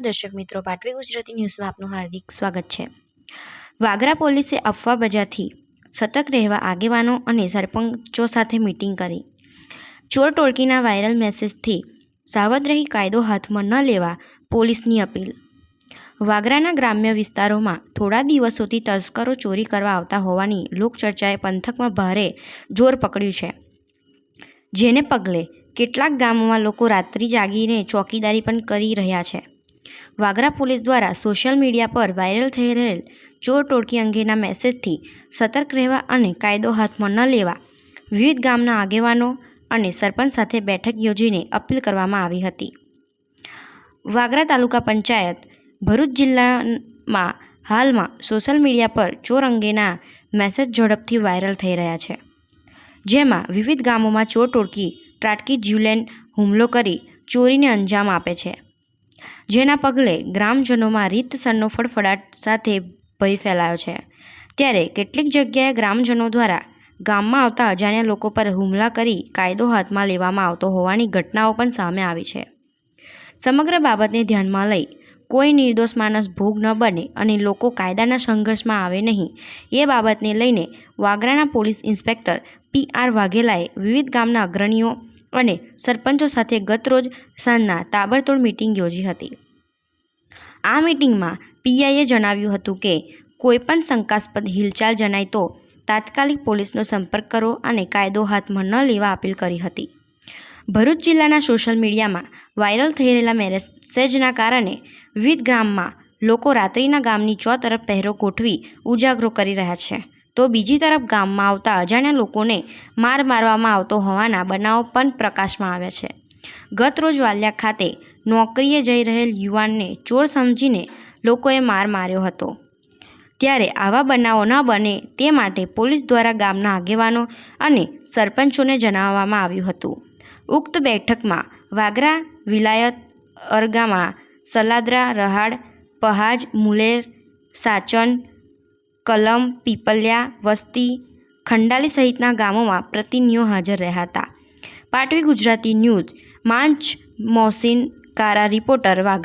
દર્શક મિત્રો. પાટવી ગુજરાતી ન્યૂઝમાં આપનું હાર્દિક સ્વાગત છે. વાગરા પોલીસે અફવા બજારથી સતર્ક રહેવા આગેવાનો અને સરપંચો સાથે મીટિંગ કરી. ચોર ટોળકીના વાયરલ મેસેજથી સાવધ રહી કાયદો હાથમાં ન લેવા પોલીસની અપીલ. વાગરાના ગ્રામ્ય વિસ્તારોમાં થોડા દિવસોથી તસ્કરો ચોરી કરવા આવતા હોવાની લોકચર્ચાએ પંથકમાં ભારે જોર પકડ્યું છે. જેને પગલે કેટલાક ગામોમાં લોકો રાત્રિ જાગીને ચોકીદારી પણ કરી રહ્યા છે. વાગરા પોલીસ દ્વારા સોશિયલ મીડિયા પર વાયરલ થઈ રહેલ ચોર ટોળકી અંગેના મેસેજથી સતર્ક રહેવા અને કાયદો હાથમાં ન લેવા વિવિધ ગામના આગેવાનો અને સરપંચ સાથે બેઠક યોજીને અપીલ કરવામાં આવી હતી. વાગરા તાલુકા પંચાયત ભરૂચ જિલ્લામાં હાલમાં સોશિયલ મીડિયા પર ચોર અંગેના મેસેજ ઝડપથી વાયરલ થઈ રહ્યા છે. જેમાં વિવિધ ગામોમાં ચોર ટોળકી, ત્રાટકી જ્યુલેન હુમલો કરી ચોરીને અંજામ આપે છે. જેના પગલે ગ્રામજનોમાં રીતસરનો ફડફડાટ સાથે ભય ફેલાયો છે. ત્યારે કેટલીક જગ્યાએ ગ્રામજનો દ્વારા ગામમાં આવતા અજાણ્યા લોકો પર હુમલા કરી કાયદો હાથમાં લેવામાં આવતો હોવાની ઘટનાઓ પણ સામે આવી છે. સમગ્ર બાબતને ધ્યાનમાં લઈ કોઈ નિર્દોષ માણસ ભોગ ન બને અને લોકો કાયદાના સંઘર્ષમાં આવે નહીં, એ બાબતને લઈને વાગરાના પોલીસ ઇન્સ્પેક્ટર પી આર વાઘેલાએ વિવિધ ગામના અગ્રણીઓ અને સરપંચો સાથે ગતરોજ સાંજના તાબડતોડ મિટિંગ યોજી હતી. આ મિટિંગમાં પીઆઈએ જણાવ્યું હતું કે કોઈપણ શંકાસ્પદ હિલચાલ જણાય તો તાત્કાલિક પોલીસનો સંપર્ક કરો અને કાયદો હાથમાં ન લેવા અપીલ કરી હતી. ભરૂચ જિલ્લાના સોશિયલ મીડિયામાં વાયરલ થઈ રહેલા મેસેજના કારણે વિવિધ ગામમાં લોકો રાત્રિના ગામની ચો તરફ પહેરો ગોઠવી ઉજાગરો કરી રહ્યા છે. તો બીજી તરફ ગામમાં આવતા અજાણ્યા લોકોને માર મારવામાં આવતો હોવાના બનાવો પણ પ્રકાશમાં આવ્યા છે. ગત રોજ વાલિયા ખાતે નોકરીએ જઈ રહેલ યુવાનને ચોર સમજીને લોકોએ માર માર્યો હતો. ત્યારે આવા બનાવો ન બને તે માટે પોલીસ દ્વારા ગામના આગેવાનો અને સરપંચોને જણાવવામાં આવ્યું હતું. ઉક્ત બેઠકમાં વાગરા, વિલાયત, અરગામાં, સલાદરા, રહાડ, પહાજ, મુલેર, સાચન કલમ, પીપલિયા, વસ્તી, ખંડાલી સહિતના ગામોમાં પ્રતિનિધિઓ હાજર રહ્યા હતા પાટવી ગુજરાતી ન્યૂઝ, માંચ મોહસિન કારા, રિપોર્ટર વાગરા.